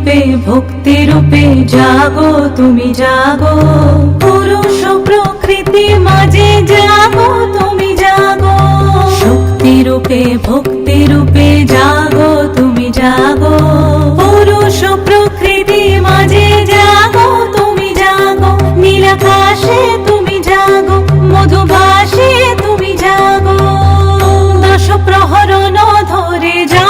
ভক্তি রূপে জাগো, তুমি জাগো। পুরুষ প্রকৃতি মাঝে জাগো, তুমি জাগো। শক্তি রূপে, ভক্তি রূপে জাগো, তুমি জাগো। পুরুষ প্রকৃতি মাঝে জাগো, তুমি জাগো। নীলাকাশে তুমি জাগো মধুভাসে তুমি জাগো। দশ প্রহরণ ধরে জাগো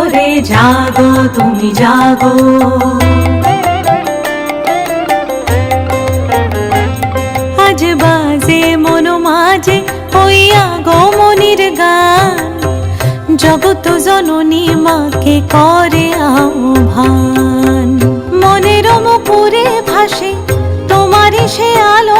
ধরে জাগো, তুমি জাগো। আজ বাজে, মন মাঝে হইয়া গমনির গান। জগত জননী মাকে করে আহ্বান। মনের মুকুরে ভাসে তোমারই সে আলো